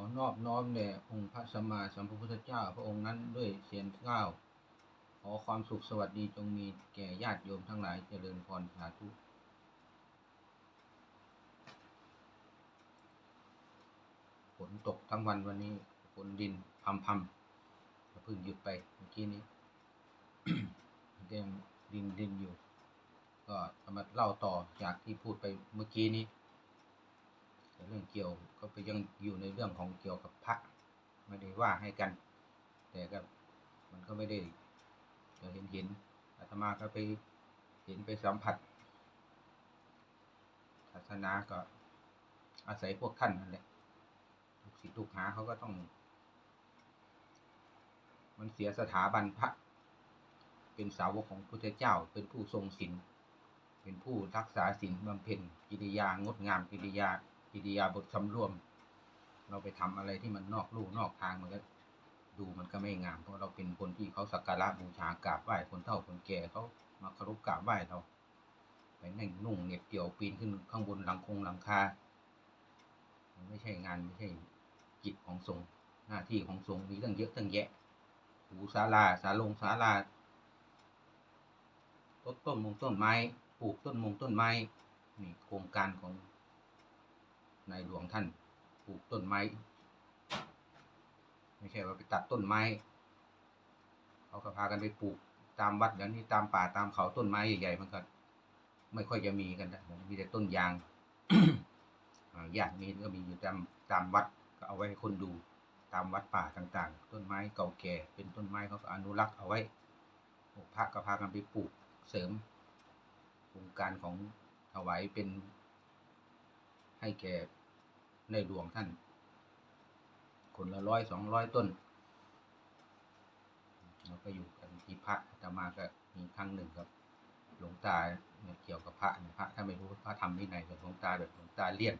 อนอบน้อมแด่องค์พระสัมมาสัมพุทธเจ้าพระองค์นั้นด้วยเสียงเก้าขอความสุขสวัสดีจงมีแก่ญาติโยมทั้งหลายเจริญพรสาธุฝนตกทั้งวันวันนี้ฝนดินพำพำเพิ่งหยุดไปเมื่อกี้นี้ยังดินดินอยู่ ก็จะมาเล่าต่อจากที่พูดไปเมื่อกี้นี้ แต่เรื่องเกี่ยวก็ไปยังอยู่ในเรื่องของเกี่ยวกับพระไม่ได้ว่าให้กัน แต่ก็มันก็ไม่ได้จะเห็นเห็นอาตมาก็ไปเห็นไปสัมผัสศาสนาก็อาศัยพวกท่านนั่นแหละลูกศิษย์ลูกหาเขาก็ต้อง มันเสียสถาบันพระ เป็นสาวกของพุทธเจ้า เป็นผู้ทรงศีลเป็นผู้รักษาศีลบำเพ็ญกิริยางดงามกิริยา กิริยาบทสำรวม เราไปทำอะไรที่มันนอกลู่นอกทางมันก็ดูมันก็ไม่งามเพราะเราเป็นคนที่เขาสักการะบูชากราบไหว้คนเฒ่าคนแก่เขามาเคารพกราบไหว้เราไปนั่งนุ่งเหน็บเกี่ยวปีนขึ้นข้างบนหลังคงหลังคามันไม่ใช่งานไม่ใช่กิจของสงฆ์หน้าที่ของสงฆ์มีตั้งเยอะตั้งแยะหูศาลาศาลงศาลาต้นต้นมงต้นไม้ปลูกต้นมงต้นไม้นี่โครงการของ ในหลวงท่านปลูกต้นไม้ ไม่ใช่ว่าไปตัดต้นไม้เขาก็พากันไปปลูกตามวัดอย่างนี้ตามป่าตามเขาต้นไม้ใหญ่ๆมันก็ไม่ค่อยจะมีกันนะมีแต่ต้นยางอ่าญาติมีก็มีอยู่ตามตามวัดก็เอาไว้ให้คนดูตามวัดป่าต่างๆ ต้นไม้เก่าแก่ เป็นต้นไม้เขาก็อนุรักษ์เอาไว้พวกพระก็พากันไปปลูกเสริมโครงการของถวายเป็นให้แก่ ในหลวงท่าน คนละร้อยสองร้อยต้นเราก็อยู่กันที่พระอาตมาก็มีครั้งหนึ่งครับ หลวงตาเนี่ยเกี่ยวกับพระเนี่ยพระถ้าไม่รู้พระทำที่ไหนกับหลวงตาแบบหลวงตาเลี่ยน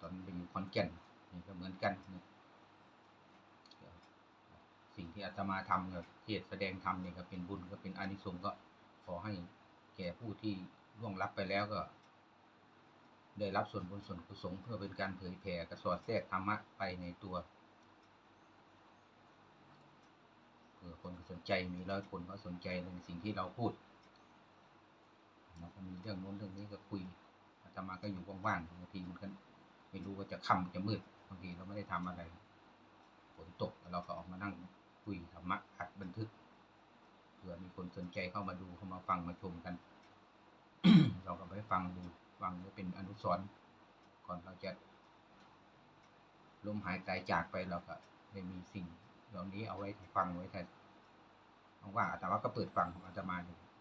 ตอนไปอยู่ขอนแก่นนี่ก็เหมือนกันนี่สิ่งที่อาตมาทำเนี่ยเทศแสดงธรรมเนี่ยก็เป็นบุญก็เป็นอานิสงส์ก็ขอให้แก่ผู้ที่ล่วงลับไปแล้วก็ ได้รับส่วนบุญส่วนกุศลเพื่อเป็นการเผยแผ่กระสอดแทรกธรรมะไปในตัวเผื่อคนสนใจมีร้อยคนเขาสนใจในสิ่งที่เราพูดเราก็มีเรื่องโน้นเรื่องนี้ก็คุยอาตมาก็อยู่ว่างๆบางทีมันก็ไม่รู้ว่าจะค่ำจะมืดบางทีเราไม่ได้ทำอะไรฝนตกเราก็ออกมานั่งคุยธรรมะอัดบันทึกเผื่อมีคนสนใจเข้ามาดูเข้ามาฟังมาชมกัน เราก็ไปฟังดู ฟังไว้เป็นอนุสรณ์ก่อนเราจะล้มหายตายจากไปเราก็ได้มีสิ่งเหล่านี้เอาไว้ฟังไว้แต่ว่างๆอาตมาก็เปิดฟังของอาตมา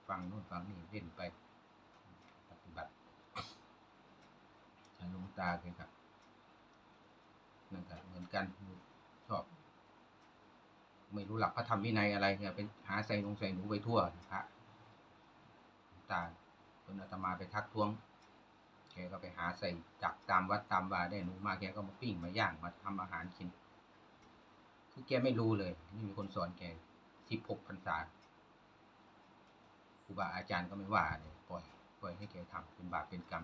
ฟังนู่นฟังนี่เล่นไป ปฏิบัติหลวงตาเลยครับนั่นก็เหมือนกันชอบ ไม่รู้หลักพระธรรมวินัยอะไรเนี่ยไปหาใส่ลงใส่หนูไปทั่วพระหลวงตาจนอาตมาไปทักท้วง แกก็ไปหาใส่จักตามวัดตามวาได้หนูมาแกก็มาปิ้งมาย่างมาทำอาหารกิน คือแกไม่รู้เลย ไม่มีคนสอนแกสิบหกพรรษาครูบาอาจารย์ก็ไม่ว่าเลยปล่อยปล่อยให้แกทำเป็นบาปเป็นกรรม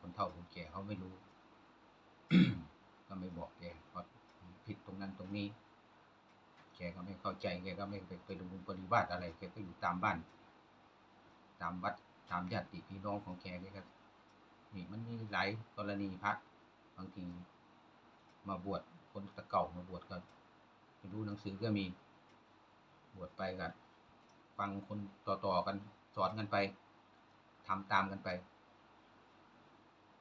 คนเฒ่าคนแก่เขาไม่รู้ ก็ไม่บอกแกพราผิดตรงนั้นตรงนี้ แกก็ไม่เข้าใจแกก็ไม่ไปไปลงมือปฏิบัติอะไรแกก็อยู่ตามบ้าน ตามวัดตามญาติพี่น้องของแกนี่ก็ นี่มันมีหลายกรณีพระบางทีมาบวชคนตะเก่ามาบวชก็ไปดูหนังสือก็มีบวชไปกันฟังคนต่อๆกันสอนกันไปทำตามกันไป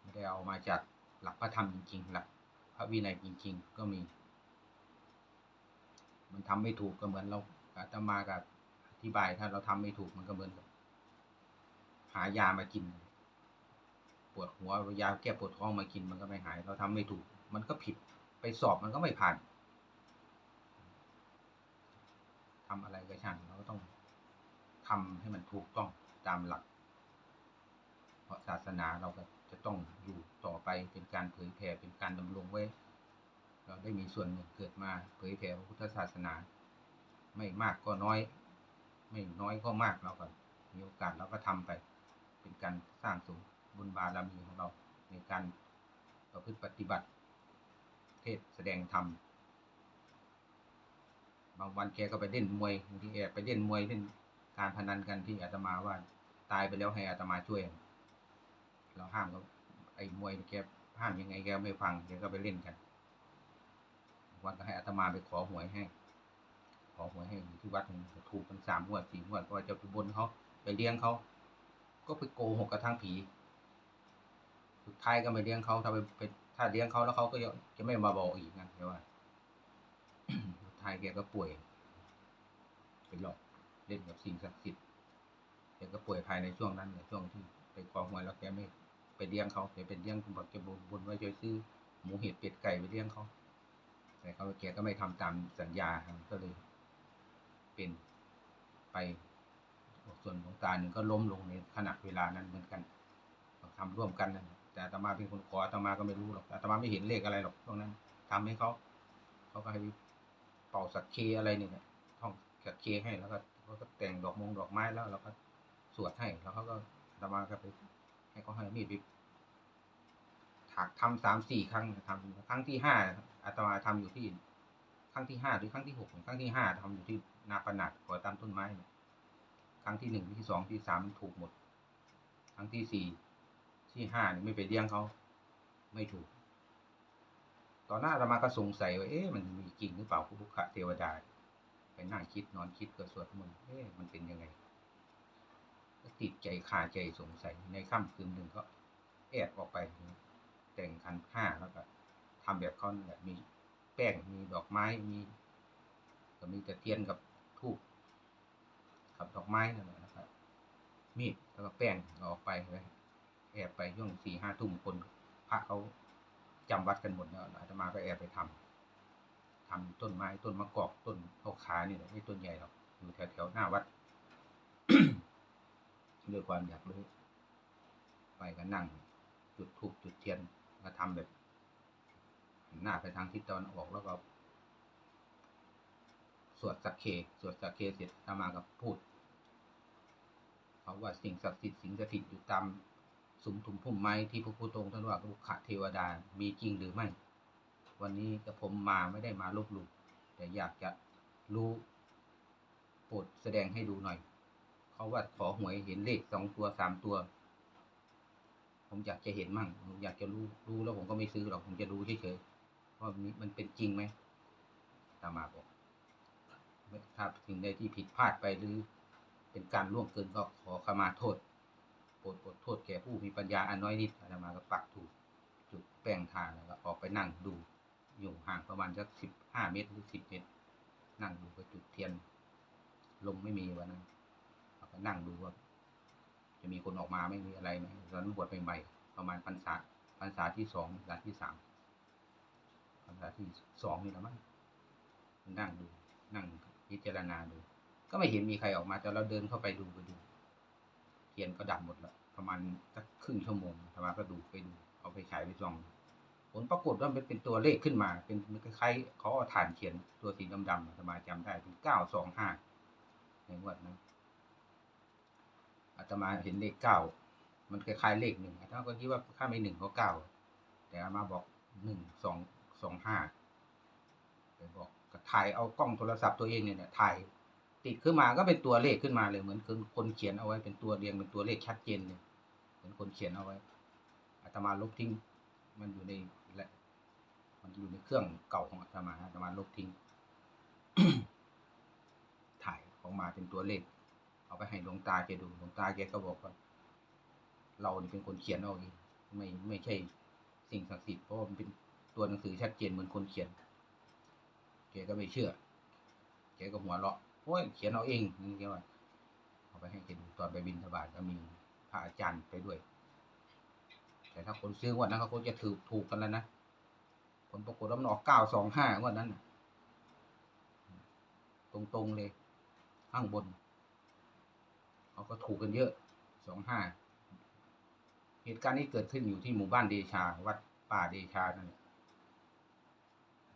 ไม่ได้เอามาจากหลักพระธรรมจริงๆหลักพระวินัยจริง ๆ ก็มี มันทำไม่ถูกก็เหมือนเราอาตมากับอธิบายถ้าเราทำไม่ถูกมันก็เหมือนกับหายามากิน วดหัวยาแก้ปวดท้องมากินมันก็ไม่หาย เราทำไม่ถูก มันก็ผิดไปสอบมันก็ไม่ผ่านทำอะไรก็ช่างเราก็ต้องทำให้มันถูกต้องตามหลัก เพราะศาสนาเราก็จะต้องอยู่ต่อไปเป็นการเผยแผ่เป็นการดำรงไว้ เราได้มีส่วนหนึ่งเกิดมาเผยแผ่พระพุทธศาสนา ไม่มากก็น้อย ไม่น้อยก็มากเราก็มีโอกาสเราก็ทำไป เป็นการสร้างสม บุญบารมีของเราในการประพฤติปฏิบัติ เทศแสดงธรรมบางวันแกก็ไปเล่นมวยบางทีแอบไปเล่นมวยเล่นการพนันกันที่อาตมาว่า ตายไปแล้วให้อาตมาช่วย เราห้ามเขาไอ้มวยแกห้ามยังไงแกไม่ฟังแกก็ไปเล่นกัน วันก็ให้อาตมาไปขอหวยให้ ขอหวยให้อยู่ที่วัดถูกกันสามงวดสี่งวดเพราะว่าจะไปบนเขาไปเลี้ยงเขาก็ไปโกหกกับทางผี สุดท้ายก็ไม่เลี้ยงเขาถ้าไปไปถ้าเลี้ยงเขาแล้วเขาก็ยังจะไม่มาบอกอีกนะใช่ว่าสุดท้ายแกก็ป่วยไปหลอกเล่นกับสิ่งศักดิ์สิทธิ์แกก็ป่วยภายในช่วงนั้นเนี่ยช่วงที่ไปขอหวยแล้วแกไม่ไปเลี้ยงเขาแกเป็นเลี้ยงคุณบอกแกบนบนไว้จะซื้อหมูเห็ดเป็ดไก่ไปเลี้ยงเขาแต่เขาแกก็ไม่ทำตามสัญญาครับก็เลย เป็นไปส่วนของตาหนึ่งก็ล้มลงในขณะเวลานั้นเหมือนกันทำร่วมกันนั่น แต่อาตมาเป็นคนขออาตมาก็ไม่รู้หรอกอาตมาไม่เห็นเลขอะไรหรอกตรงนั้นทำให้เขาเขาก็ให้เป่าสักเคอะไรเนี่ยท่องสักเคให้แล้วก็เขาก็แต่งดอกมงดอกไม้แล้วเราก็สวดให้แล้วเขาก็อาตมาก็ไปให้เขาให้มีดไปถักทำสามสี่ครั้งทำครั้งที่ห้าอาตมาทำอยู่ที่ครั้งที่ห้าหรือครั้งที่หกครั้งที่ห้าทำอยู่ที่นาปนัดขอตามต้นไม้ครั้งที่หนึ่งที่สองที่สามถูกหมด ครั้งที่สี่ ที่ห้าเนี่ยไม่ไปเลี้ยงเขา ไม่ถูก ตอนหน้าอาตมาก็สงสัยว่าเอ๊ะมันมีจริงหรือเปล่าพุทธเทวดาไปนั่งคิดนอนคิดก็สวดมนต์เอ๊ะมันเป็นยังไงติดใจคาใจสงสัยในค่ำคืนหนึ่งก็แอบออกไป แต่งขันห้าแล้วก็ทำแบบเขาแบบมีแป้งมีดอกไม้มีก็มีแต่เทียนกับทูบกับดอกไม้นั่นแหละนะครับมีดแล้วก็แป้งออกไปไว้ แอบไปช่วงสี่ห้าทุ่มคนพระเขาจำวัดกันหมดแล้วอาตมาก็แอบไปทำทำต้นไม้ต้นมะกอกต้นข้าขานี่แหละไม่ต้นใหญ่หรอกอยู่แถวแถวๆหน้าวัดด้วยความอยากรู้ ไปก็นั่ง จุดทูบจุดเทียนมาทำแบบ หน้าไปทางทิศตะวันออกแล้วก็สวดสักเค สวดสักเคเสร็จอาตมากับพูดเพราะว่าสิ่งศักดิ์สิทธิ์สิ่งสถิตอยู่ตาม สุมทุมพุ่มไม้ที่พระพุทธองค์ท่านว่าลูกขะเทวดามีจริงหรือไม่ วันนี้กับผมมาไม่ได้มาลบหลู่แต่อยากจะรู้โปรดแสดงให้ดูหน่อย เขาว่าขอหวยเห็นเลขสองตัวสามตัว ผมอยากจะเห็นมั่งผมอยากจะรู้รู้แล้วผมก็ไม่ซื้อหรอกผมจะรู้เฉยๆว่ามันมันเป็นจริงไหมตามาบอกถ้าสิ่งใดที่ผิดพลาดไปหรือเป็นการล่วงเกินก็ขอขมาโทษ โปรดโปรดโทษแก่ผู้มีปัญญาอันน้อยนิดอาตมาก็ปักถูกจุดแป้งทาแล้วก็ออกไปนั่งดู อยู่ห่างประมาณสักสิบห้าเมตรหรือสิบเมตร นั่งดูก็จุดเทียน ลมไม่มีวันนั้นเราก็นั่งดูว่า จะมีคนออกมาไม่มีอะไรไหมตอนนั้นบวชใหม่ๆประมาณพรรษาพรรษาที่สองพรรษาที่สามพรรษาที่สองนี่แหละมั้งนั่งดู นั่งพิจารณาดู ก็ไม่เห็นมีใครออกมาแต่เราเดินเข้าไปดูไปดู ทียนก็ดับหมดแล้วประมาณสักครึ่งชั่วโมงธรรมาก็ดูไปดูเอาไปฉายไปส่องผลปรากฏว่ามันเป็นตัวเลขขึ้นมา เป็นคล้ายๆเขาเอาถ่านเขียนตัวสีดำๆธรรมาจำได้เป็นเก้าสองห้าในงวดนั้นอาตมาเห็นเลขเก้า มันคล้ายๆเลขหนึ่งอาตมาก็คิดว่าถ้าไม่หนึ่งก็เก้า แต่อามาบอกหนึ่งสองสองห้าไปบอกก็ถ่ายเอากล้องโทรศัพท์ตัวเองเนี่ยถ่าย ติดขึ้นมาก็เป็นตัวเลขขึ้นมาเลยเหมือนคนเขียนเอาไว้เป็นตัวเรียงเป็นตัวเลขชัดเจนเลยเหมือนคนเขียนเอาไว้อาตมาลบทิ้ง มันอยู่ในและมันอยู่ในเครื่องเก่าของอาตมาอาตมาลบทิ้ง ถ่ายออกมาเป็นตัวเลข เอาไปให้หลวงตาแกดูหลวงตาแกก็บอกว่า เรานี่เป็นคนเขียนเอาเองไม่ไม่ใช่สิ่งศักดิ์สิทธิ์เพราะมันเป็นตัวหนังสือชัดเจนเหมือนคนเขียนแกก็ไม่เชื่อแกก็หัวเราะ อ้ยเขียนเอาเองนี่แกว่าเอาไปให้แกดูตอนไปบินทบาทก็มีพระอาจารย์ไปด้วย แต่ถ้าคนซื้อวันนั้นเขาคงจะถือถูกกันแล้วนะผลปรากฏว่ามันออกเก้าสองห้าวันนั้นตรงๆเลยข้างบนเขาก็ถูกกันเยอะสองห้าเหตุการณ์นี้เกิดขึ้นอยู่ที่หมู่บ้านเดชา วัดป่าเดชานั่นแหละ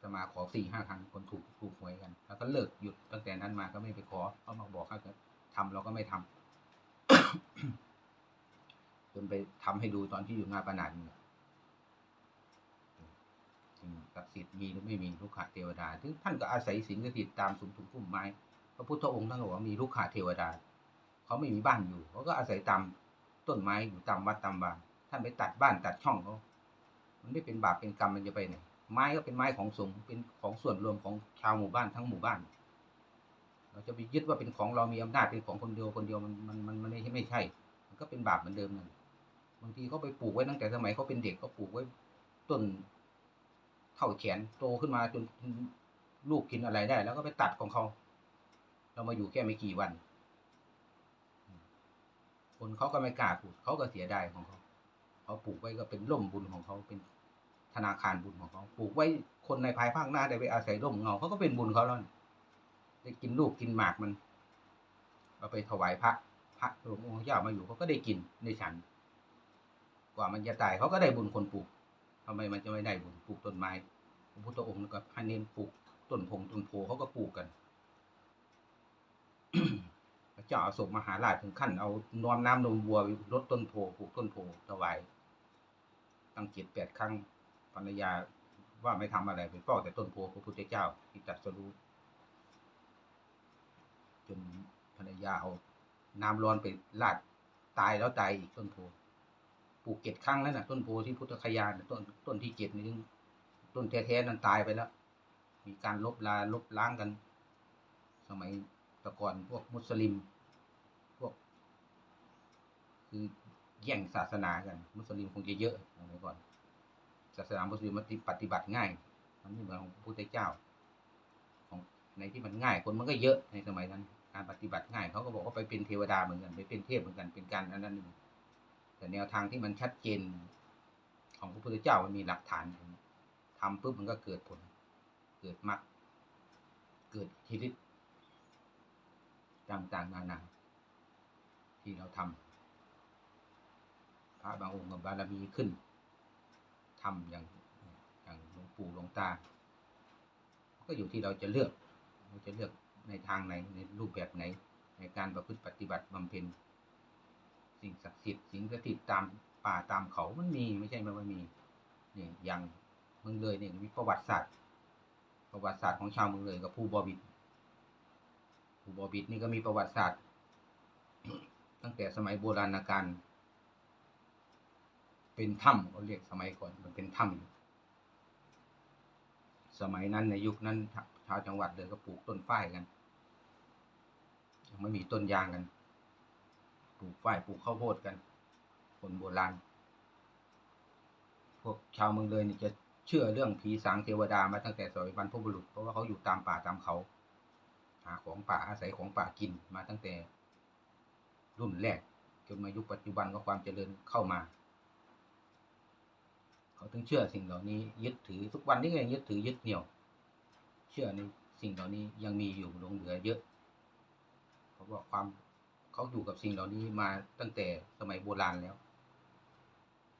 จะมาขอสี่ห้าครั้งคนถูกถูกหวยกัน แล้วก็เลิกหยุดตั้งแต่นั้นมาก็ไม่ไปขอเขามาบอกเขาจะทำเราก็ไม่ทำจนไปทำให้ดูตอนที่อยู่งานประนันศักดิ์สิทธิ์มีหรือไม่มีลูกขาเทวดาถึงท่านก็อาศัยสิ่งศักดิ์สิทธิ์ตามสุมทุมพุ่มไม้พระพุทธองค์ท่านบอกว่ามีลูกขาเทวดาเขาไม่มีบ้านอยู่เขาก็อาศัยตามต้นไม้อยู่ตามวัดตามบ้านท่านไปตัดบ้านตัดช่องเขามันไม่เป็นบาปเป็นกรรมมันจะไปไหน ไม้ก็เป็นไม้ของสงฆ์เป็นของส่วนรวมของชาวหมู่บ้านทั้งหมู่บ้าน เราจะไปยึดว่าเป็นของเรามีอำนาจเป็นของคนเดียวคนเดียวมันมันมันมันไม่ใช่ไม่ใช่ มันก็เป็นบาปเหมือนเดิมนั่นบางทีเขาไปปลูกไว้ตั้งแต่สมัยเขาเป็นเด็กเขาปลูกไว้ต้นเท่าแขนโตขึ้นมาจนลูกกินอะไรได้ แล้วก็ไปตัดของเขา เรามาอยู่แค่ไม่กี่วัน คนเขาก็ไม่กล้าปลูกเขาก็เสียดายของเขาเขาปลูกไว้ก็เป็นร่มบุญของเขาเป็น ธนาคารบุญของเขาปลูกไว้คนในภายภาคหน้าได้ไปอาศัยร่มเงาเขาก็เป็นบุญเขาแล้วได้กินลูกกินหมากมันเอาไปถวายพระพระหลวงองค์เจ้ามาอยู่เขาก็ได้กินในฉัน กว่ามันจะตายเขาก็ได้บุญคนปลูกทำไมมันจะไม่ได้บุญปลูกต้นไม้พระพุทธองค์ก็ให้เน้นปลูกต้นพงต้นโพเขาก็ปลูกกันพระเจ้าอาโศกมหาราชถึงขั้นเอานวมน้ำนมวัวลดต้นโพปลูกต้นโพถวายตั้งเจ็ดแปดครั้ง ภรรยาว่าไม่ทำอะไรไปเฝ้าแต่ต้นโพพระพุทธเจ้าที่ตรัสรู้จนภรรยาเอาน้ำร้อนไปลาดตายแล้วตายอีกต้นโพปลูกเจ็ดครั้งแล้วนะต้นโพที่พุทธคยานะต้นต้นที่เจ็ดนี่ต้นแท้ๆนั้นตายไปแล้ว มีการลบลาลบล้างกัน สมัยตะก่อนพวกมุสลิม พวก คือแย่งศาสนากัน มุสลิมคงจะเยอะสมัยก่อน ศาสนามุสลิมมันปฏิบัติง่าย มันไม่เหมือนของพระพุทธเจ้า ของในที่มันง่ายคนมันก็เยอะในสมัยนั้น การปฏิบัติง่ายเขาก็บอกว่าไปเป็นเทวดาเหมือนกันไปเป็นเทพเหมือนกันเป็นการอันนั้นแต่แนวทางที่มันชัดเจน ของพระพุทธเจ้ามันมีหลักฐานทำปุ๊บมันก็เกิดผล เกิดมรรคเกิดทิฤทธิ์ต่างๆนานาที่เราทำพระบางองค์กับบารมีขึ้น ทำอย่างอย่างหลวงปู่หลวงตา ก็อยู่ที่เราจะเลือก เราจะเลือกในทางไหนในรูปแบบไหน ในการประพฤติปฏิบัติบำเพ็ญสิ่งศักดิ์สิทธิ์สิ่งกดิ์สิทธิ์ตามป่าตามเขามันมีไม่ใช่ไม่ว่ามีเนี่ยอย่างเมืองเลยเนี่ยมีประวัติศาสตร์ ประวัติศาสตร์ของชาวเมืองเลยกับผู้บอบิดผู้บอบิดนี่ก็มีประวัติศาสตร์ ตั้งแต่สมัยโบราณกาล เป็นถ้ำเขาเรียกสมัยก่อนมันเป็นถ้ำสมัยนั้นในยุคนั้นชาวจังหวัดเลยก็ปลูกต้นฝ้ายกันยังไม่มีต้นยางกันปลูกฝ้ายปลูกข้าวโพดกัน คนโบราณพวกชาวเมืองเลยนี่จะเชื่อเรื่องผีสางเทวดามาตั้งแต่สมัยบรรพบุรุษเพราะว่าเขาอยู่ตามป่าตามเขาหาของป่าอาศัยของป่ากินมาตั้งแต่รุ่นแรกจนมายุคปัจจุบันก็ความเจริญเข้ามา เขาถึงเชื่อสิ่งเหล่านี้ยึดถือทุกวันนี้ก็ยังยึดถือยึดเหนี่ยว เชื่อในสิ่งเหล่านี้ยังมีอยู่หลงเหลือเยอะเพราะว่าความเขาอยู่กับสิ่งเหล่านี้มาตั้งแต่สมัยโบราณแล้ว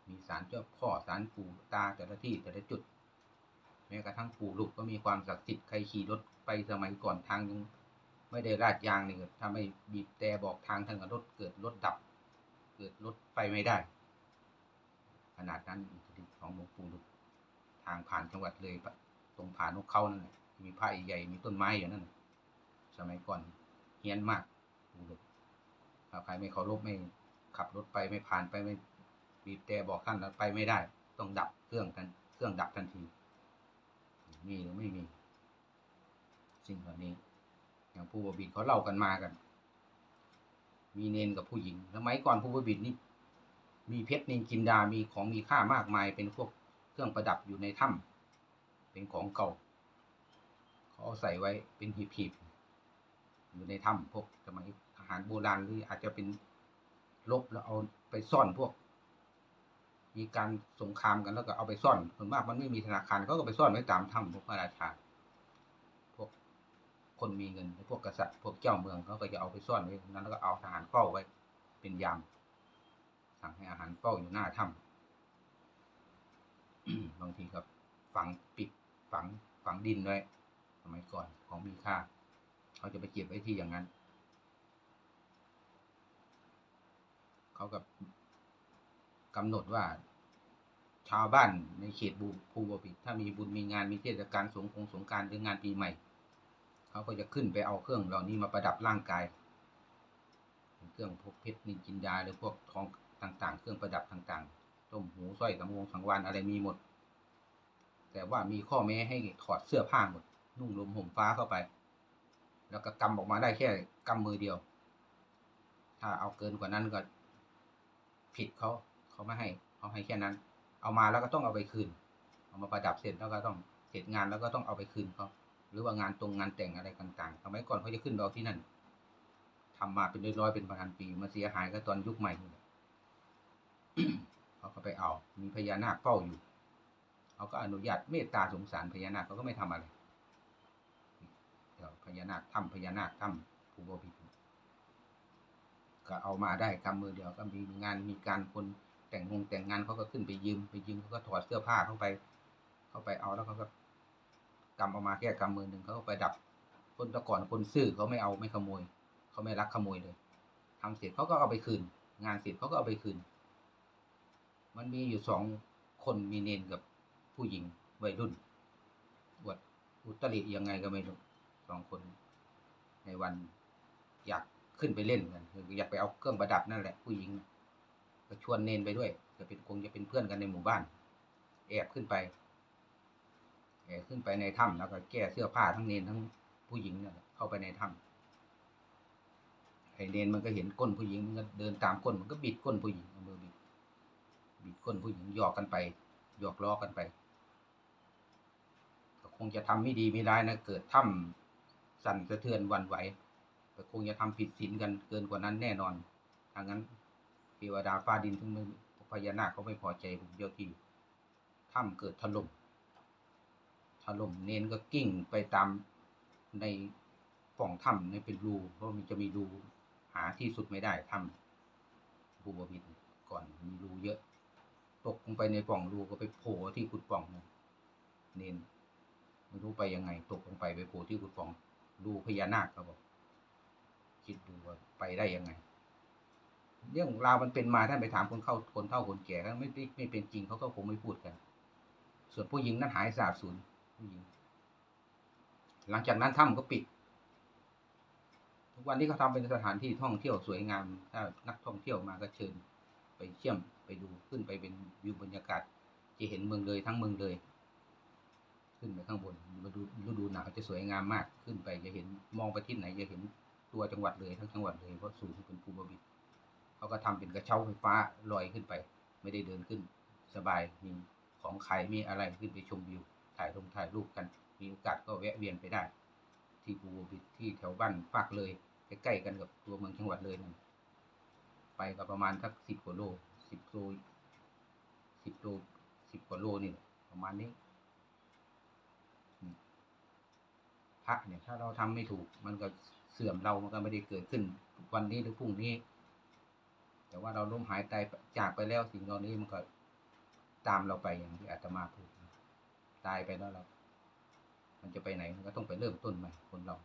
มีสารเจ้าพ่อสารปู่ตาแต่ละที่แต่ละจุด แม้กระทั่งปู่ลูกก็มีความศักดิ์สิทธิ์ใครขี่รถไปสมัยก่อนทางยังไม่ได้ลาดยางนี่ถ้าไม่บีบแต่บอกทางทางกับรถเกิดรถดับ เกิดรถไปไม่ได้ นาดนั้นของหลวงปู่ลูกทางผ่านจังหวัดเลยตรงผ่านนกเขานั่นแหละมีพระใหญ่มีต้นไม้อยู่นั่นสมัยก่อนเฮี้ยนมากปู่ลูกถ้าใครไม่เคารพไม่ขับรถไปไม่ผ่านไปไม่บีบแต่บอกท่านแล้วไปไม่ได้ ต้องดับเครื่องทันเครื่องดับทันที มีหรือไม่มี สิ่งเหล่านี้ อย่างผู้บบิดเขาเล่ากันมากัน มีเนนกับผู้หญิงสมัยก่อนผู้บบิดนี่ มีเพชรนินจินดา มีของมีค่ามากมาย เป็นพวกเครื่องประดับอยู่ในถ้ำเป็นของเก่า เขาเอาใส่ไว้เป็นหีบๆอยู่ในถ้ำพวกสมัยทหารโบราณหรืออาจจะเป็นลบแล้วเอาไปซ่อนพวก มีการสงครามกันแล้วก็เอาไปซ่อนส่วนมากมันไม่มีธนาคารเขาก็ไปซ่อนไว้ตามถ้ำพวกพระราชาพวกคนมีเงินพวกกษัตริย์พวกเจ้าเมืองเขาก็จะเอาไปซ่อนไว้นั้นแล้วก็เอาทหารเฝ้าไว้เป็นยาม สั่งให้อาหารเฝ้าอยู่หน้าถ้ำบางทีก็ฝังปิดฝังฝังดินไว้สมัยก่อนของมีค่า เขาจะไปเก็บไว้ที่อย่างนั้น เขากับกำหนดว่า ชาวบ้านในเขตบูภูบพิตรถ้ามีบุญมีงานมีเทศกาลสงกรานต์สงการหรืองานปีใหม่ เขาก็จะขึ้นไปเอาเครื่องเหล่านี้มาประดับร่างกาย เครื่องพวกเพชรนินจินดาหรือพวกทอง ต่างๆ เครื่องประดับต่างๆต้มหูสร้อยสังวงสังวานอะไรมีหมด แต่ว่ามีข้อแม้ให้ถอดเสื้อผ้าหมด นุ่งลมห่มฟ้าเข้าไป แล้วก็กำออกมาได้แค่กำมือเดียว ถ้าเอาเกินกว่านั้นก็ผิดเขาเขาไม่ให้เขาให้แค่นั้น เอามาแล้วก็ต้องเอาไปคืน เอามาประดับเสร็จแล้วก็ต้องเสร็จงานแล้วก็ต้องเอาไปคืนเขาหรือว่างานตรงงานแต่งอะไรต่างๆสมัยก่อนเขาจะขึ้นเอาที่นั่นทำมาเป็นร้อยๆเป็นพันปีมาเสียหายก็ตอนยุคใหม่นี่แหละ เขาก็ ไปเอา มีพญานาคเฝ้าอยู่เขาก็อนุญาตเมตตาสงสารพญานาคเขาก็ไม่ทำอะไรเดี๋ยวพญานาคถ้ำพญานาคถ้ำภูโบพิตรก็เอามาได้กำมือเดียวก็มีงานมีการคนแต่งงงแต่งงานเขาก็ขึ้นไปยืมไปยืมเขาก็ถอดเสื้อผ้าเข้าไป เข้าไปเอาแล้วเขาก็กำเออกมาแค่กำมือหนึ่งเขาก็ไปดับคนตะก่อนคนซื่อเขาไม่เอาไม่ขโมยเขาไม่รักขโมยเลยทำเสร็จเขาก็เอาไปคืน งานเสร็จเขาก็เอาไปคืน มันมีอยู่สองคนมีเนนกับผู้หญิงวัยรุ่นอวดอุตริยังไงก็ไม่รู้สองคนในวันอยากขึ้นไปเล่นกันคืออยากไปเอาเครื่องประดับนั่นแหละผู้หญิงก็ชวนเนนไปด้วยจะเป็นคงจะเป็นเพื่อนกันในหมู่บ้าน แอบขึ้นไปแอบขึ้นไปในถ้ำแล้วก็แก้เสื้อผ้าทั้งเนนทั้งผู้หญิงนั่นแหละเข้าไปในถ้ำไอเนนมันก็เห็นก้นผู้หญิงมันก็เดินตามก้นมันก็บิดก้นผู้หญิงเอามือบิด บิดก้นผู้หญิงหยอกกันไปหยอกล้อกันไปก็คงจะทำไม่ดีไม่ร้ายนะเกิดถ้ำสั่นสะเทือนวันไหวก็คงจะทำผิดศีลกันเกินกว่านั้นแน่นอนทางนั้นเทวดาฟ้าดินทั้งมือพญานาคเขาไม่พอใจผมเจ้าที่ถ้ำเกิดถล่มถล่มเน้นก็กิ้งไปตามในป่องถ้ำในเป็นรูเพราะมันจะมีรูหาที่สุดไม่ได้ถ้ำภูบพิตรก่อนมีรูเยอะ ตกลงไปในปล่องรูก็ไปโผล่ที่ขุดปล่องนั่นเนไม่รู้ไปยังไง ตกลงไปไปโผล่ที่ขุดปล่องรูพญานาคเขาบอกคิดดูว่าไปได้ยังไง เรื่องราวมันเป็นมาท่านไปถามคนเข้าคนเฒ่าคนแก่ก็ไม่ไม่ไม่เป็นจริงเขาก็คงไม่พูดกัน ส่วนผู้หญิงนั้นหายสาบสูญผู้หญิง หลังจากนั้นถ้ำก็ปิดทุกวันนี้เขาทำเป็นสถานที่ท่องเที่ยวสวยงามถ้านักท่องเที่ยวมาก็เชิญไปเชี่ยม ไปดูขึ้นไปเป็นวิวบรรยากาศ จะเห็นเมืองเลยทั้งเมืองเลย ขึ้นไปข้างบนมาดูฤดูหนาวจะสวยงามมากขึ้นไปจะเห็นมองไปที่ไหนจะเห็นตัวจังหวัดเลยทั้งจังหวัดเลยเพราะสูงเป็นภูบบิตเขาก็ทำเป็นกระเช้าไฟฟ้าลอยขึ้นไป ไม่ได้เดินขึ้น สบายมีของขายมีอะไรขึ้นไปชมวิวถ่ายลงถ่ายรูปกัน มีโอกาสก็แวะเวียนไปได้ ที่ภูบบิตที่แถวบ้านฝากเลยใกล้ๆกันกับตัวเมืองจังหวัดเลยนั่นไปก็ประมาณสักสิบกว่าโล สิบโลสิบโลสิบกว่าโลนี่ประมาณนี้พระเนี่ยถ้าเราทำไม่ถูก มันก็เสื่อมเรามันก็ไม่ได้เกิดขึ้น วันนี้หรือพรุ่งนี้ แต่ว่าเราล้มหายตายจากไปแล้วสิ่งเหล่านี้มันก็ตามเราไปอย่างที่อาตมาพูดตายไปแล้วเรา มันจะไปไหนมันก็ต้องไปเริ่มต้นใหม่คนเรา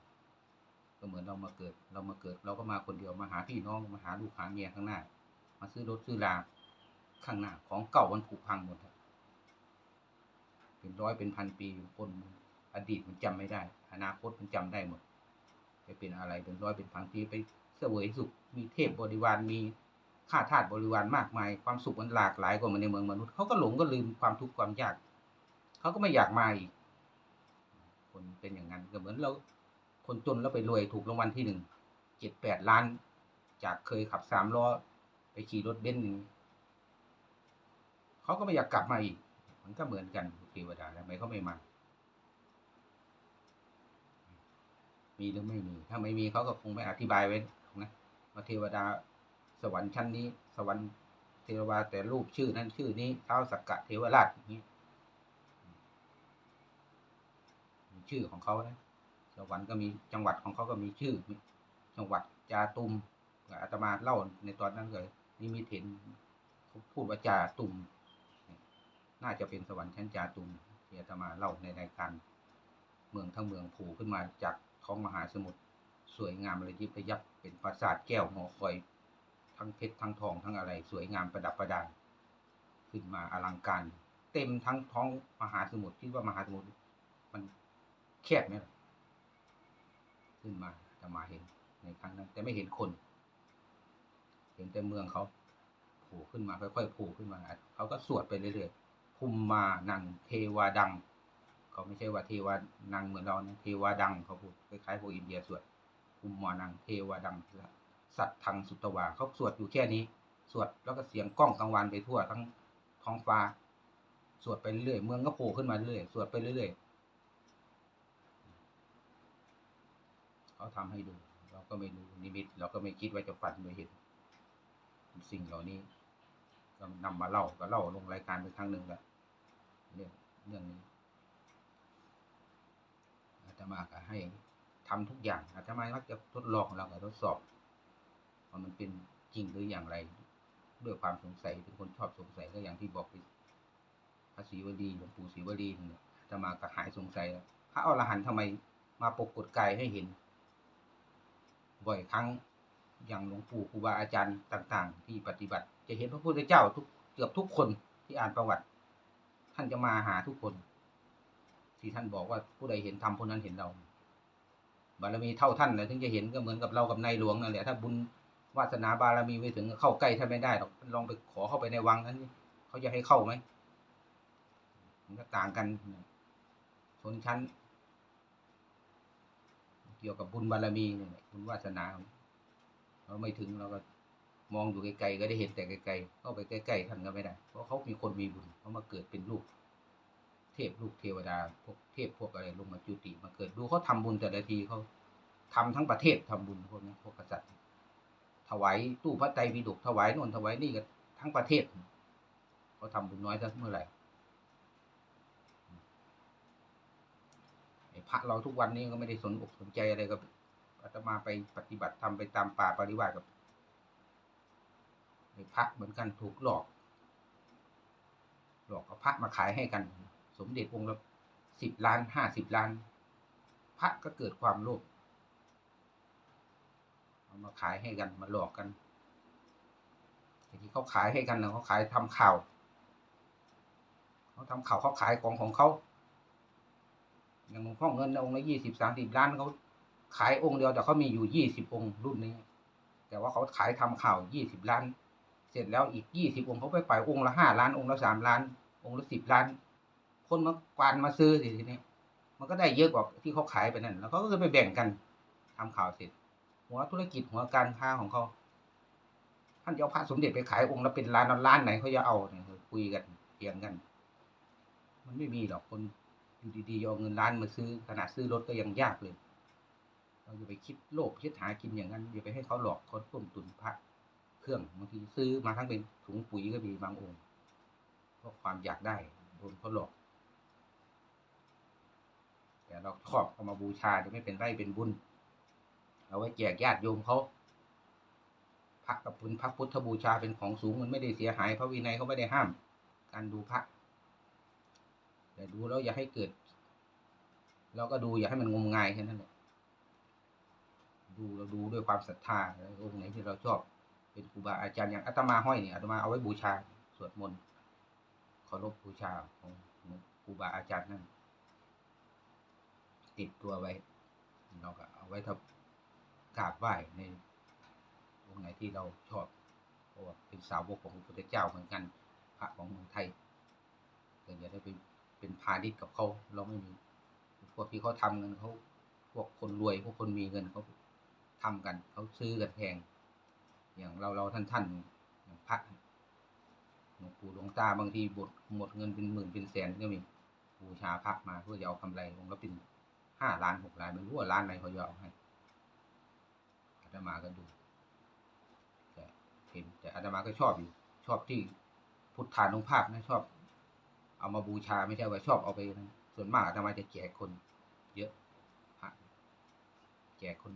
ก็เหมือนเรามาเกิด เรามาเกิด เราก็มาคนเดียวมาหาพี่น้องมาหาลูกหาเมียข้างหน้า มาซื้อรถซื้อลา ข้างหน้าของเก่ามันผุพังหมดครับเป็นร้อยเป็นพันปีคนอดีตมันจำไม่ได้ อนาคตมันจำได้หมดไปเป็นอะไรเป็นร้อยเป็นพันปีไปเสวยสุขมีเทพบริวารมีข้าทาสบริวารมากมาย ความสุขมันหลากหลายกว่ามันในเมืองมนุษย์เขาก็หลงก็ลืมความทุกข์ความยากเขาก็ไม่อยากมาอีก คนเป็นอย่างนั้นก็เหมือนเรา คนจนแล้วไปรวยถูกรางวัลที่หนึ่งเจ็ดแปดล้าน จากเคยขับสามล้อไปขี่รถเบนซ์ เขาก็ไม่อยากกลับมาอีก มันก็เหมือนกันเทวดาทำไมเขาไม่มา มีหรือไม่มี ถ้าไม่มีเขาก็คงไม่อธิบายไว้นะว่าเทวดาสวรรค์ชั้นนี้ สวรรค์เทวดาแต่รูปชื่อนั้นชื่อนี้เท้าสักกะเทวราชอย่างนี้ชื่อของเขานะสวรรค์ก็มีจังหวัดของเขาก็มีชื่อจังหวัดจาตุมอาตมาเล่าในตอนนั้นเลยนี่มีเห็นพูดว่าจาตุม น่าจะเป็นสวรรค์ชั้นจาตุมที่อาตมาเล่าในรายการเมืองทั้งเมืองผูขึ้นมาจากท้องมหาสมุทรสวยงามระยิบระยับเป็นปราสาทแก้วหอคอย ทั้งเพชรทั้งทองทั้งอะไร สวยงามประดับประดาขึ้นมาอลังการ เต็มทั้งท้องมหาสมุทรคิดว่ามหาสมุทรมันแคบไหมล่ะขึ้นมาจะมาเห็นในครั้งนั้น แต่ไม่เห็นคน เห็นแต่เมืองเขาผล่ขึ้นมาค่อยๆผล่ขึ้นมาเขาก็สวดไปเรื่อยๆ ภูมิมานังเทวาดัง เขาไม่ใช่ว่าเทวานังเหมือนเรานะเทวาดังเขาพูดคล้ายๆพวกอินเดียสวดภูมิมานังเทวาดังสัตทังสุตวาเขาสวดอยู่แค่นี้ สวดแล้วก็เสียงกล้องกลางวันไปทั่วทั้งท้องฟ้า สวดไปเรื่อยเมืองก็โผล่ขึ้นมาเรื่อยสวดไปเรื่อยเขาทำให้ดู เราก็ไม่รู้นิมิต เราก็ไม่คิดว่าจะฝันไปเห็นสิ่งเหล่านี้ก็นำมาเล่าก็เล่าลงรายการไปครั้งหนึ่งแล้ว เรื่องเรื่องนี้อาตมาก็ให้ทำทุกอย่างอาตมามักจะทดลองเราก็ทดสอบว่ามันเป็นจริงหรืออย่างไร ด้วยความสงสัยเป็นคนชอบสงสัยก็อย่างที่บอกไปพระศรีวลีหลวงปู่ศรีวลีเนี่ยอาตมาก็หายสงสัยแล้วพระอรหันต์ทำไมมาปรากฏกายให้เห็น บ่อยครั้งอย่างหลวงปู่ครูบาอาจารย์ต่าง ๆ ที่ปฏิบัติ จะเห็นพระพุทธเจ้าทุกเกือบทุกคนที่อ่านประวัติ ท่านจะมาหาทุกคน ที่ท่านบอกว่าผู้ใดเห็นธรรมผู้นั้นเห็นเรา บารมีเท่าท่านเลยถึงจะเห็นก็เหมือนกับเรากับนายหลวงนั่นแหละถ้าบุญวาสนาบารมีไม่ถึงเข้าใกล้ท่านไม่ได้หรอกลองไปขอเข้าไปในวังนั้นเขาจะให้เข้าไหมมันก็ต่างกันชนชั้น เกี่ยวกับบุญบารมีนี่แหละบุญวาสนาเราไม่ถึงเราก็ มองอยู่ไกลๆก็ได้เห็นแต่ไกลๆเข้าไปใกล้ๆท่านก็ไม่ได้ เพราะเขามีคนมีบุญเขามาเกิดเป็นลูก เทพลูกเทวดาพวกเทพพวกอะไรลงมาจุติมาเกิดดูเขาทำบุญแต่ละทีเขาทำทั้งประเทศทำบุญพวกนี้พวกกษัตริย์ถวายตู้พระไตรปิฎกถวายนนถวายนี่กันทั้งประเทศเขาทำบุญน้อยสักเมื่อไหร่พระเราทุกวันนี้ก็ไม่ได้สนอกสนใจอะไรกับอาตมาไปปฏิบัติทำไปตามป่าปริวาสกับ พระเหมือนกันถูกหลอก หลอกเอาพระมาขายให้กัน สมเด็จองค์ละสิบล้านห้าสิบล้าน พระก็เกิดความโลภเอามาขายให้กันมาหลอกกันแต่ที่เขาขายให้กันนะเขาขายทำข่าวเขาทำข่าวเขาขายของของเขาอย่างหลวงพ่อเงินองค์ละยี่สิบสามสิบล้านเขาขายองค์เดียวแต่เขามีอยู่ยี่สิบองค์รุ่นนี้ แต่ว่าเขาขายทำข่าวยี่สิบล้าน เสร็จแล้วอีกยี่สิบองค์เขาไปปล่อยองค์ละห้าล้านองค์ละสามล้าน องค์ละสิบล้าน คนมากวานมาซื้อสิทีนี้มันก็ได้เยอะกว่าที่เขาขายไปนั่น แล้วเขาก็ไปแบ่งกันทำข่าวเสร็จ หัวธุรกิจหัวการค้าของเขาท่านจะเอาพระสมเด็จไปขายองค์ละเป็นล้านล้านไหนเขาจะเอาเนี่ยคุยกันเถียงกัน มันไม่มีหรอกคนอยู่ดีๆเอาเงินล้านมาซื้อขนาดซื้อรถก็ยังยากเลยเราอย่าไปคิดโลภคิดหากินอย่างนั้นอย่าไปให้เขาหลอกเขาต้มตุนพระ รื่องบางทีซื้อมาทั้งเป็นถุงปุ๋ยก็มีบางองค์เพราะความอยากได้โดนเขาหลอกแต่เราชอบเอามาบูชาจะไม่เป็นไรเป็นบุญเอาไว้แจกญาติโยมเขาพระกับบุญพระพุทธบูชาเป็นของสูงมันไม่ได้เสียหายพระวินัยเขาไม่ได้ห้าม การดูพระ แต่ดูแล้วอย่าให้เกิด เราก็ดูอย่าให้มันงมงายแค่นั้นแหละดูเราดูด้วยความศรัทธาองค์ไหนที่เราชอบ เป็นครูบาอาจารย์อย่างอาตมาห้อยเนี่ยอาตมาเอาไว้บูชาสวดมนต์เคารพบูชาของครูบาอาจารย์นั่นติดตัวไว้ เราก็เอาไว้ทำกราบไหว้ในองค์ไหนที่เราชอบเพราะว่าเป็นสาวกของพระพุทธเจ้าเหมือนกันพระของเมืองไทยแต่อย่าได้ไปเป็นพาณิชย์กับเขาเราไม่มีพวกที่เขาทำกันเขาพวกคนรวยพวกคนมีเงินเขาทำกันเขาซื้อกันแพง อย่างเราเราท่านท่านอย่างพระหลวงปู่หลวงตาบางทีบทหมดเงินเป็นหมื่นเป็นแสนก็มีบูชาพระมาเพื่อจะเอากำไรองค์ละเป็นห้าล้านหกล้านไม่รู้ว่าล้านไหนเขาจะเอาให้อาตมาก็ดูแต่เห็นแต่อาตมาก็ชอบอยู่ ชอบที่พุทธานุภาพนะชอบ เอามาบูชาไม่ใช่ว่าชอบเอาไปนะส่วนมากอาตมาจะแจกคน เยอะพระแจกคน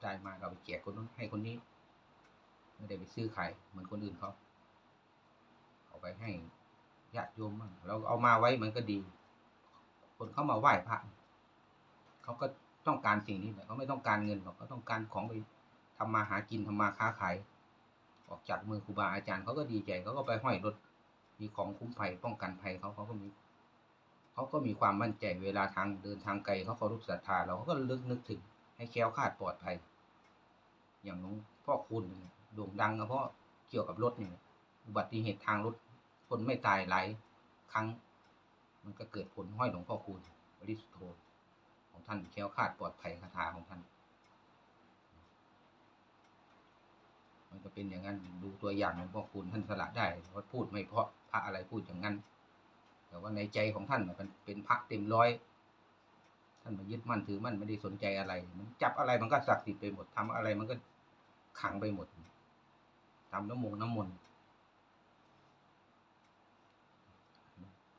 ได้มาเราไปแจกคนนู้นให้คนนี้ ไม่ได้ไปซื้อขายเหมือนคนอื่นเขาเอาไปให้ญาติโยมบ้างเราเอามาไว้มันก็ดี คนเขามาไหว้พระเขาก็ต้องการสิ่งนี้แหละเขาไม่ต้องการเงินหรอกเขาต้องการของไปทำมาหากินทำมาค้าขายออกจากมือครูบาอาจารย์เขาก็ดีใจเขาก็ไปห้อยรถมีของคุ้มภัยป้องกันภัยเขาเขาก็มีเขาก็มีความมั่นใจเวลาทางเดินทางไกลเขาเคารพศรัทธาเราเขาก็ลึกนึกถึงให้แค้วคาดปลอดภัย อย่างหลวงพ่อคุณ โด่งดังก็เพราะเกี่ยวกับรถเนี่ยอุบัติเหตุทางรถคนไม่ตายหลายครั้ง มันก็เกิดผลห้อยหลวงพ่อคูณบริสุทธโธของท่านแค้วคาดปลอดภัยคาถาของท่าน มันก็เป็นอย่างนั้นดูตัวอย่างหลวงพ่อคูณท่านสละได้ว่าพูดไม่เพราะพระอะไรพูดอย่างนั้น แต่ว่าในใจของท่านมันเป็นพระเต็มร้อยท่านมายึดมั่นถือมั่นไม่ได้สนใจอะไร มันจับอะไรมันก็ศักดิ์สิทธิ์ไปหมดทำอะไรมันก็ขังไปหมด ทำน้ำมงน้ำมนต์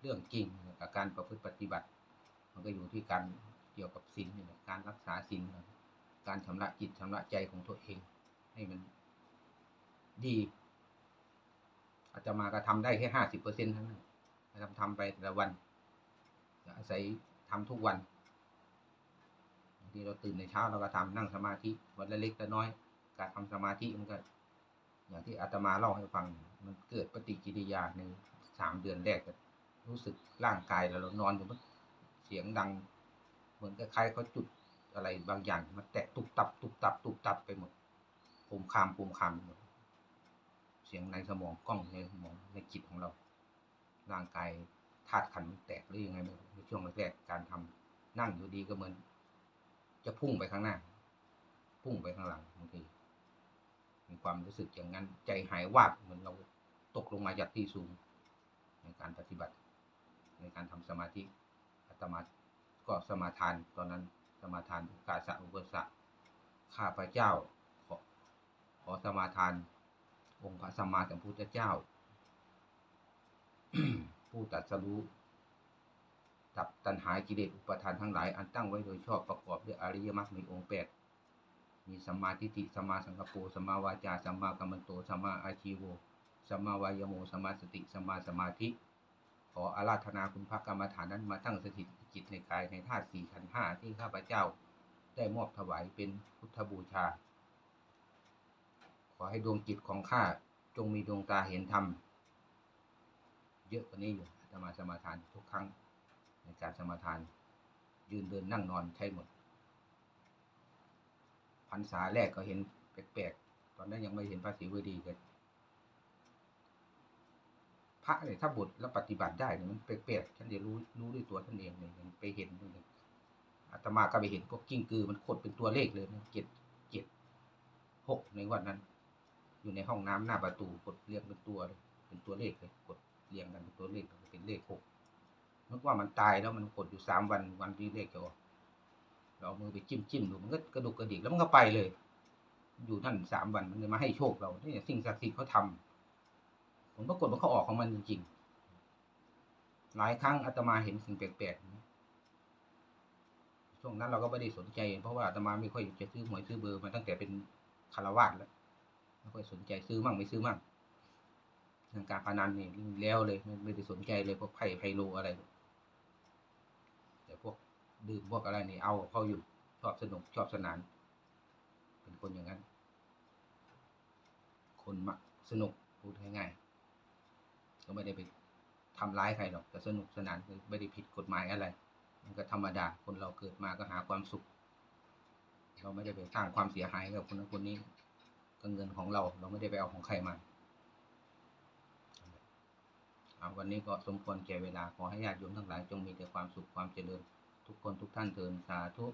เรื่องจริงกับการประพฤติปฏิบัติ มันก็อยู่ที่การเกี่ยวกับศีลนี่แหละการรักษาศีลการชำระจิตชำระใจของตัวเอง ให้มันดีอาจจะมาก็ทำได้แค่ห้าสิบเปอร์เซ็นต์เท่านั้นทำทำไปแต่ละวันอาศัยทำทุกวันบางทีเราตื่นในเช้าเราก็ทำนั่งสมาธิวันละเล็กละน้อย การทำสมาธิมันก็ อย่างที่อาตมาเล่าให้ฟัง มันเกิดปฏิกิริยาในสามเดือนแรกก็รู้สึกร่างกายเราเรานอนอยู่มันเสียงดัง เหมือนกับใครเขาจุดอะไรบางอย่างมันแตะตุบตับตุบตับตุบตับไปหมดภูมคามภูมคามไปหมดเสียงในสมองกล้องในสมองในจิตของเรา ร่างกายธาตุขันมันแตกหรือยังไงในช่วงแรกๆการทำนั่งอยู่ดีก็เหมือน จะพุ่งไปข้างหน้า พุ่งไปข้างหลังบางที มีความรู้สึกอย่างนั้นใจหายวาบเหมือนเราตกลงมาจากที่สูง ในการปฏิบัติ ในการทำสมาธิอาตมาก็สมาทานตอนนั้นสมาทานกาสะอุปสะข้าพระเจ้าขอขอสมาทาน องค์พระสัมมาสัมพุทธเจ้า ผู้ตรัสรู้ดับตัณหากิเลสอุปทานทั้งหลายอันตั้งไว้โดยชอบประกอบด้วยอริยมรรคมีองค์แปด มีสัมมาทิฏฐิสัมมาสังกปรสัมมาวาจาสัมมากัมมันโตสัมมาอาชีโวสัมมาวายโมสัมมาสติสัมมาสมาธิ ขออาราธนาคุณพระกรรมฐานนั้นมาตั้งสถิตจิตในกายในธาตุสี่ขันธ์ห้าที่ข้าพเจ้าได้มอบถวายเป็นพุทธบูชา ขอให้ดวงจิตของข้าจงมีดวงตาเห็นธรรมเยอะกว่านี้อยู่อาตมาสมาทานทุกครั้งในการสมาทาน ยืนเดินนั่งนอนใช้หมด รรษาแรกก็เห็นแปลกๆ ตอนนั้นยังไม่เห็นพระศรีวดีกันพระเนี่ยถ้าบทแล้วปฏิบัติได้เนี่ยมันแปลกๆฉันเดี๋ยวรู้รู้ด้วยตัวท่านเองเลยมันไปเห็นเลยอาตมาก็ไปเห็นพวกกิ้งกือมันขดเป็นตัวเลขเลยนะเจ็ดเจ็ดหกในวันนั้น อยู่ในห้องน้ำหน้าประตูกดเรียงเป็นตัวเลยเป็นตัวเลขเลยกดเรียงกันเป็นตัวเลขเป็นเลขหกนึกว่ามันตายแล้วมันกดอยู่สามวันวันที่เลขจะออก เราเอามือไปจิ้มจิ้มดูมันก็กระดุกกระดิกแล้วมันก็ไปเลย อยู่นั่นสามวันมันเลยมาให้โชคเราเนี่ยสิ่งศักดิ์สิทธิ์เขาทำผลปรากฏว่าเขาออกของมันจริงๆหลายครั้งอาตมาเห็นสิ่งแปลกๆช่วงนั้นเราก็ไม่ได้สนใจ เพราะว่าอาตมาไม่ค่อยจะซื้อหวยซื้อเบอร์มาตั้งแต่เป็นคารวาสแล้วไม่ค่อยสนใจซื้อมั่งไม่ซื้อมั่งเรื่องการพนันนี่แล้วเลยไม่ไม่ได้สนใจเลยพวกไพ่ไพโลอะไรแต่พวก ดื่มพวกอะไรนี่เอาเขาอยู่ชอบสนุกชอบสนาน เป็นคนอย่างนั้น คนมักสนุกพูดง่ายๆก็ไม่ได้ไปทำร้ายใครหรอกแต่สนุกสนานไม่ได้ผิดกฎหมายอะไร มันก็ธรรมดาคนเราเกิดมาก็หาความสุข เราไม่ได้ไปสร้างความเสียหายกับคนนั้นคนนี้ก็เงินของเราเราไม่ได้ไปเอาของใครมาเอาวันนี้ก็สมควรแก่เวลาขอให้ญาติโยมทั้งหลายจงมีแต่ความสุขความเจริญ ทุกคนทุกท่านเทินสาธุ